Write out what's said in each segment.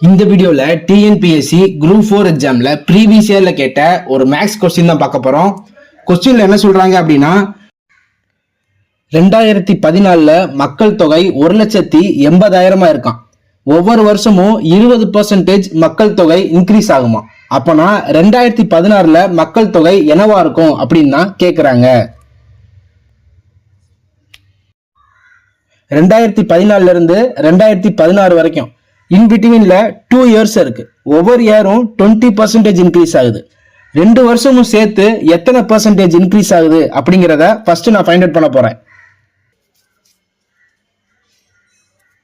இந்த வீடியோவில் TNPSC group four எக்ஸாமில் ப்ரீவியஸ் இயரில் கேட்ட ஒரு மேக்ஸ் கொஸ்டின் தான் பார்க்க போகிறோம் கொஸ்டினில் என்ன சொல்கிறாங்க அப்படின்னா ரெண்டாயிரத்தி பதினாலில் மக்கள் தொகை ஒரு லட்சத்தி எண்பதாயிரமாக இருக்கான் ஒவ்வொரு வருஷமும் இருபது பர்சன்டேஜ் மக்கள் தொகை இன்க்ரீஸ் ஆகுமா அப்போனா ரெண்டாயிரத்தி பதினாறில் மக்கள் தொகை என்னவா இருக்கும் அப்படின்னு தான் கேட்குறாங்க ரெண்டாயிரத்தி பதினாலிருந்து ரெண்டாயிரத்தி பதினாறு வரைக்கும் இன் டூ இயர்ஸ் இருக்குது ஒவ்வொரு இயரும் டுவெண்ட்டி பர்சன்டேஜ் இன்க்ரீஸ் ஆகுது. ரெண்டு வருஷமும் சேர்த்து எத்தனை பர்சன்டேஜ் இன்க்ரீஸ் ஆகுது அப்படிங்கிறத ஃபர்ஸ்ட் நான் ஃபைண்ட் அவுட் பண்ண போகிறேன்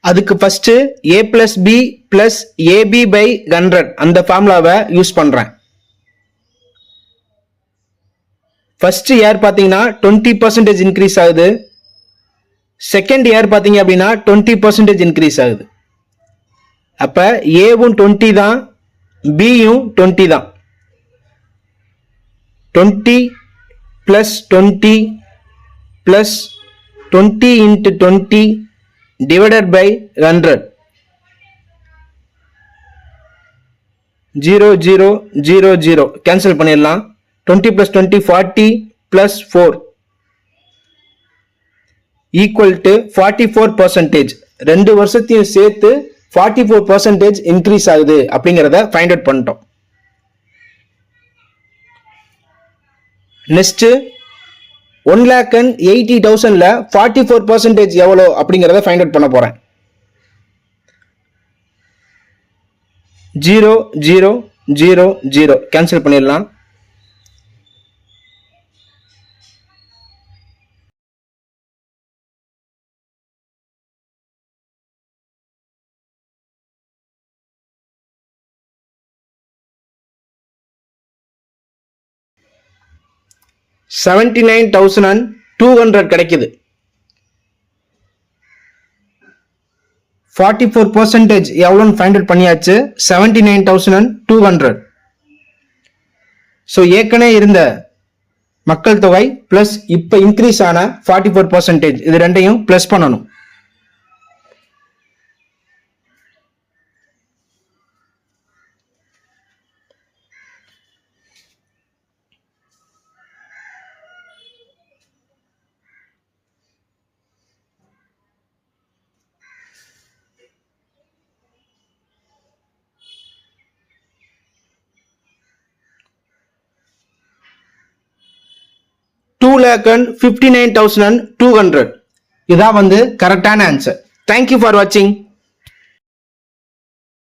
அதுக்கு first A plus B plus AB by hundred அந்த ஃபார்முலாவை யூஸ் பண்ணுறேன் ஃபர்ஸ்ட் இயர் பார்த்தீங்கன்னா டுவெண்ட்டி பர்சன்டேஜ் இன்க்ரீஸ் ஆகுது. செகண்ட் இயர் பார்த்தீங்க அப்படின்னா டுவெண்ட்டி பர்சன்டேஜ் இன்க்ரீஸ் ஆகுது. அப்போ ஏவும் டுவெண்ட்டி தான் பியும் டுவெண்ட்டி தான். Twenty plus twenty plus twenty into twenty divided by hundred zero zero zero zero cancel பண்ணிடலாம். Twenty plus twenty forty plus four equal to forty four percentage ரெண்டு வருஷத்தையும் சேர்த்து ஃபார்ட்டி ஃபோர் பர்சன்டேஜ் இன்க்ரீஸ் ஆகுது அப்படிங்கிறத find out பண்ணிட்டோம். Next one lakh and eighty தௌசண்டில் forty four percentage எவ்வளோ அப்படிங்கிறத find out பண்ண போகிறேன் zero zero zero zero cancel பண்ணிடலாம். Seventy nine thousand and two hundred கிடைக்குது. ஃபார்ட்டி ஃபோர் பர்சன்டேஜ் எவ்வளோன்னு ஃபைண்ட் அவுட் பண்ணியாச்சு? Seventy nine thousand and two hundred so ஏற்கனவே இருந்த மக்கள் தொகை ப்ளஸ் இப்போ இன்க்ரீஸ் ஆன ஃபார்ட்டி ஃபோர் பர்சன்டேஜ் இது ரெண்டையும் ப்ளஸ் பண்ணணும். Two lakh and fifty nine thousand and two hundred இதான் வந்து கரெக்டான ஆன்சர் தேங்க்யூ ஃபார் வாட்சிங்